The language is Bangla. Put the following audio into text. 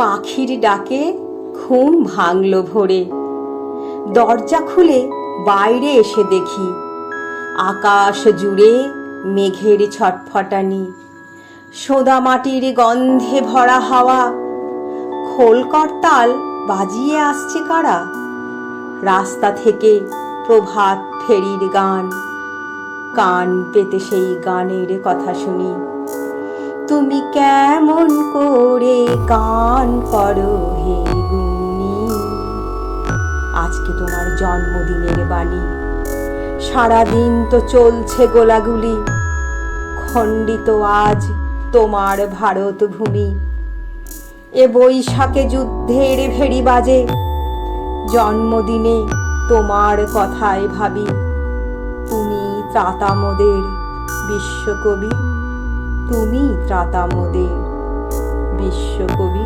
পাখির ডাকে ঘুম ভাঙল ভোরে। দরজা খুলে বাইরে এসে দেখি, আকাশ জুড়ে মেঘের ছটফটানি। সোদা মাটির গন্ধে ভরা হাওয়া, খোল করতাল বাজিয়ে আসছে কারা? রাস্তা থেকে প্রভাত ফেরির গান, কান পেতে সেই গানের কথা শুনি। তুমি কেমন করে গান করো হে গুণী? আজকে তোমার জন্মদিনের বাণী। সারাদিন তো চলছে গোলাগুলি। খণ্ডিত আজ তোমার ভারত ভূমি এ বৈশাখে যুদ্ধের ভেড়ি বাজে। জন্মদিনে তোমার কথায় ভাবি। তুমি ত্রাতামোদের বিশ্বকবি। তুমি ত্রাতামোদে। বিশ্বকবি